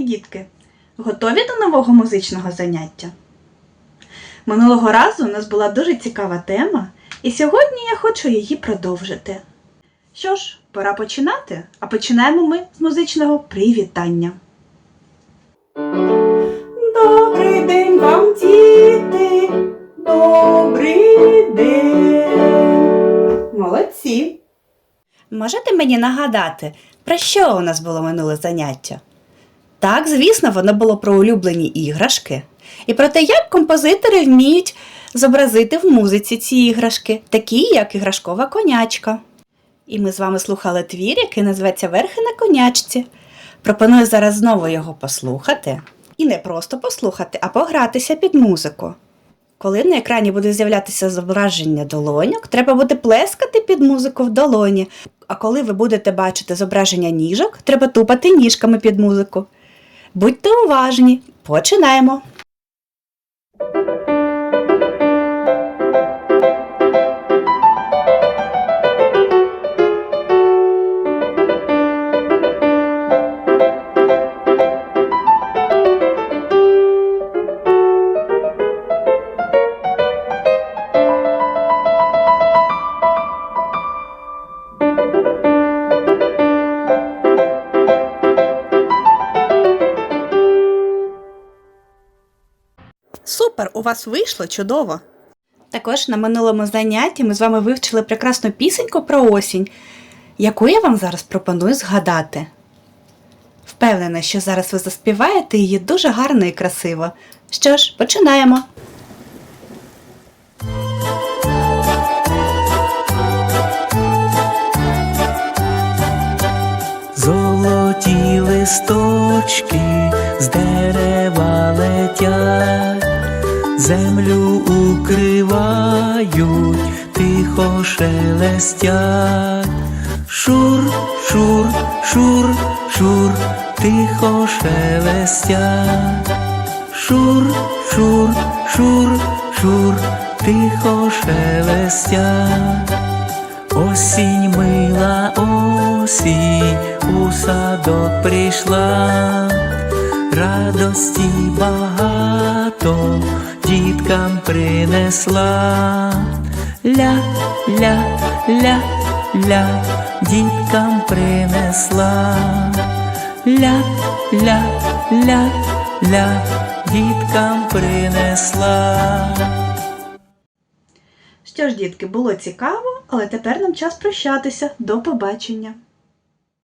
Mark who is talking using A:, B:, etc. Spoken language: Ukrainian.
A: дітки! Готові до нового музичного заняття? Минулого разу у нас була дуже цікава тема, і сьогодні я хочу її продовжити. Що ж, пора починати, а починаємо ми з музичного привітання. Добрий день вам, діти! Добрий день! Молодці! Можете мені нагадати, про що у нас було минуле заняття? Так, звісно, воно було про улюблені іграшки і про те, як композитори вміють зобразити в музиці ці іграшки, такі як іграшкова конячка. І ми з вами слухали твір, який називається Верхи на конячці. Пропоную зараз знову його послухати. І не просто послухати, а погратися під музику. Коли на екрані буде з'являтися зображення долоньок, треба буде плескати під музику в долоні. А коли ви будете бачити зображення ніжок, треба тупати ніжками під музику. Будьте уважні, починаємо. Супер, у вас вийшло чудово. Також на минулому занятті ми з вами вивчили прекрасну пісеньку про осінь, яку я вам зараз пропоную згадати. Впевнена, що зараз ви заспіваєте її дуже гарно і красиво. Що ж, починаємо.
B: Золоті листочки з дерева летять, землю укривають, тихо шелестять. Шур, шур, шур, шур, тихо шелестять. Шур, шур, шур, шур, тихо шелестять. Осінь мила осінь у садок прийшла, радості багато діткам принесла. Ля, ля, ля, ля, діткам принесла. Ля, ля, ля, ля, діткам принесла.
A: Що ж, дітки, було цікаво, але тепер нам час прощатися. До побачення!